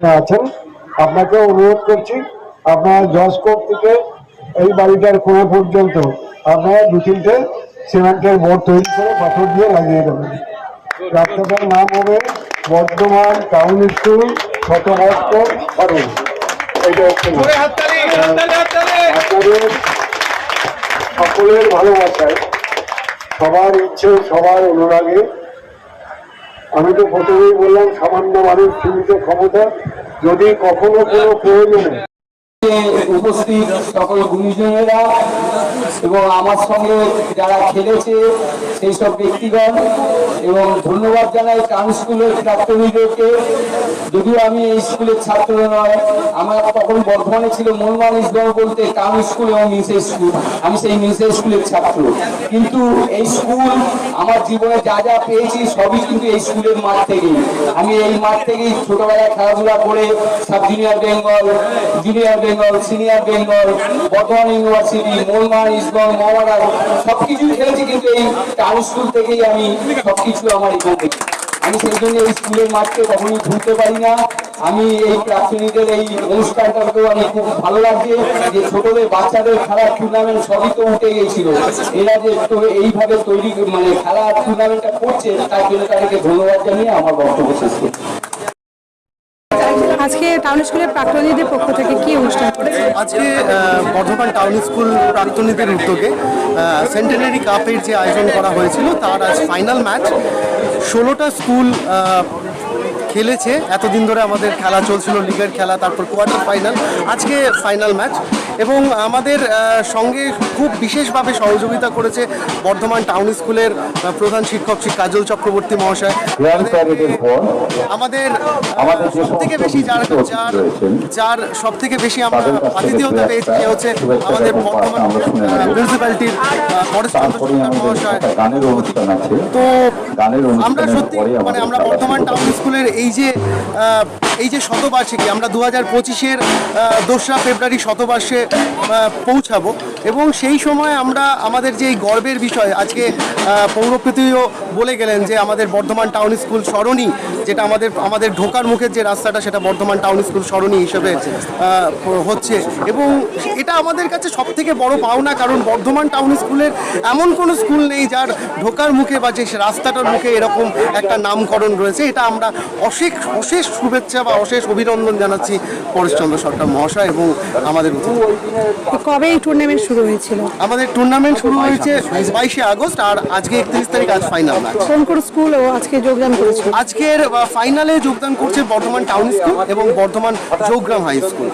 আছেন। আপনাকে অনুরোধ করছি আপনারা জজকোর্ট থেকে এই বাড়িটার কোণা পর্যন্ত আপনারা দু তিনটে সিমেন্টের বোর্ড তৈরি করে পাথর দিয়ে লাগিয়ে দেবেন। রাস্তাটার নাম হবে বর্ধমান টাউন স্কুল শতবর্ষ সরণ এটা হচ্ছে। আপনাদের সকলের ভালোবাসায় সবার ইচ্ছে সবার অনুরাগে আমি তো প্রথমেই বললাম, সামান্য মানুষ সীমিত ক্ষমতা, যদি কখনো কোনো প্রয়োজনে। উপস্থিত সকল গুরুজনেরা এবং আমার সঙ্গে যারা খেলেছে সেই সব ব্যক্তিগণ, এবং ধন্যবাদ জানাই টাউন স্কুলের প্রাক্তনীদেরকে যদিও আমি এই স্কুলের ছাত্র নয়, আমার তখন বর্ধমানে ছিল মোহনবান ইসলাম বলতে টাউন স্কুল এবং মিসেস স্কুল। আমি সেই মিসেস স্কুলের ছাত্র। কিন্তু এই স্কুল, আমার জীবনে যা যা পেয়েছি সবই কিন্তু এই স্কুলের মাঠ থেকেই। আমি এই মাঠ থেকেই ছোটবেলায় খেলাধুলা করে sub junior Bengal junior Bengal senior Bengal, Bardhaman university ইসলাম মহামাডাল সবকিছু খেলেছি, কিন্তু এই টাউন স্কুল থেকেই আমি সবকিছু আমার এখান আমি সেই জন্য এই স্কুলের মাঠকে কখনোই ভুলতে পারি না। আমি এই প্রাথমিকের এই অনুষ্ঠানটাকেও আমি খুব ভালো লাগছে যে ছোটদের, বাচ্চাদের খেলার টুর্নামেন্ট সবই তো উঠে গেছিল এরা যে এইভাবে তৈরি মানে খেলার টুর্নামেন্টটা করছে, তার জন্য তাদেরকে ধন্যবাদ জানিয়ে আমার বক্তব্য শেষ করছি। আজকে টাউন স্কুলের প্রাক্তনীদের পক্ষ থেকে কি অনুষ্ঠান আজকে বর্ধমান টাউন স্কুল প্রাক্তনীদের উদ্যোগে সেন্টেনারি কাপের যে আয়োজন করা হয়েছিল, তার আজ ফাইনাল ম্যাচ ষোলোটা স্কুল খেলেছে। এতদিন ধরে আমাদের খেলা চলছিল লিগের খেলা তারপর কোয়ার্টার ফাইনাল আজকে ফাইনাল ম্যাচ এবং আমাদের সঙ্গে খুব বিশেষভাবে সহযোগিতা করেছে বর্ধমান টাউন স্কুলের প্রধান শিক্ষক শ্রী কাজল চক্রবর্তী মহাশয়। আমাদের সব থেকে বেশি যার যার যার সব থেকে বেশি আমরা আতিথেয়তা পেয়েছি সে হচ্ছে আমাদের নেব। মিউনিসিপ্যালিটির মহাশয়। তো আমরা সত্যি মানে আমরা বর্ধমান টাউন স্কুলের এই যে আহ, এই যে শতবার্ষিকী, আমরা দু হাজার পঁচিশের দোসরা ফেব্রুয়ারি শতবর্ষে পৌঁছাবো। এবং সেই সময় আমরা আমাদের যে গর্বের বিষয়, আজকে পৌরপ্রতিও বলে গেলেন যে আমাদের বর্ধমান টাউন স্কুল সরণি, যেটা আমাদের আমাদের ঢোকার মুখের যে রাস্তাটা, সেটা বর্ধমান টাউন স্কুল সরণি হিসেবে হচ্ছে। এবং এটা আমাদের কাছে সব থেকে বড় পাওনা, কারণ বর্ধমান টাউন স্কুলের এমন কোনো স্কুল নেই যার ঢোকার মুখে বা যে রাস্তাটার মুখে এরকম একটা নামকরণ রয়েছে। এটা আমরা অশেষ অশেষ শুভেচ্ছা বা অশেষ অভিনন্দন জানাচ্ছি পরেশচন্দ্র সরকার মহাশয় এবং আমাদের কবে এই টুর্নামেন্ট শুরু হয়েছিল? আমাদের টুর্নামেন্ট শুরু হয়েছে বাইশে আগস্ট আর আজকে একত্রিশ তারিখ আজ ফাইনাল ম্যাচ কোন কোন স্কুল আজকে যোগদান করেছিল? আজকের ফাইনালে যোগদান করছে বর্ধমান টাউন স্কুল এবং বর্ধমান যোগগ্রাম হাই স্কুল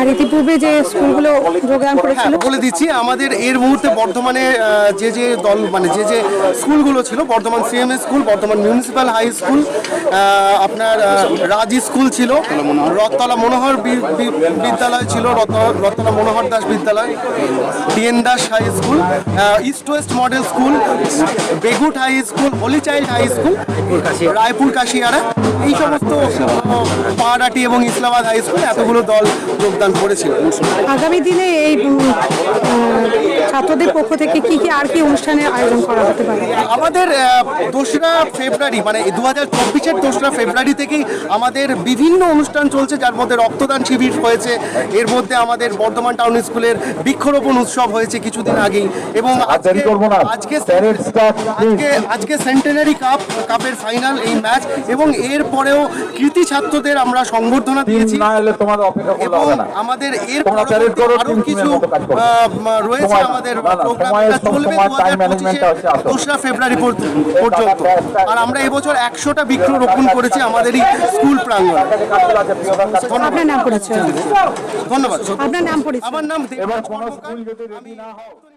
আর ইতিপূর্বে যে স্কুলগুলো যোগদান হ্যাঁ করেছিল? বলে দিচ্ছি আমাদের এর মুহূর্তে বর্ধমানে যে যে দল মানে যে যে স্কুলগুলো ছিল Bardhaman CMA school Bardhaman municipal high school আপনার রাজ স্কুল ছিল রথতলা মনোহর বিদ্যালয় ছিল রতলা রথতলা মনোহর দাস বিদ্যালয় D N Das high school east west model school Begut high school holy child high school Raipur Kashiara. এই সমস্ত পাহাড়াটি এবং ইসলামাবাদ হাই স্কুল এতগুলো দল যোগদান করেছিল। আগামী দিনে এই ছাত্রদের পক্ষ থেকে কি কি আর কি অনুষ্ঠানের আয়োজন করা হতে পারে? আমাদের দোসরা ফেব্রুয়ারি মানে দু হাজার চব্বিশের দোসরা ফেব্রুয়ারি থেকেই আমাদের বিভিন্ন অনুষ্ঠান চলছে যার মধ্যে রক্তদান শিবির হয়েছে। এর মধ্যে আমাদের বর্ধমান টাউন স্কুলের বৃক্ষরোপণ উৎসব হয়েছে কিছুদিন আগেই। এবং. আজকে আজকে সেন্টেনারি কাপ কাপের ফাইনাল এই ম্যাচ এবং এর পরেও কৃতি ছাত্রদের আমরা সংবর্ধনা দিয়েছি। না এলে তোমাদের অপেক্ষা করলে হবে না। আমাদের এর আরও কিছু রয়েছে আমাদের চলবে। দোসরা ফেব্রুয়ারি পর্যন্ত। আর আমরা এবছর একশোটা বৃক্ষ রোপণ করেছি আমাদেরই স্কুল প্রাঙ্গণ। আপনার নাম পরিচয়। ধন্যবাদ। আপনার নাম আমার নাম কোনো। স্কুল যদি রেডি না হয়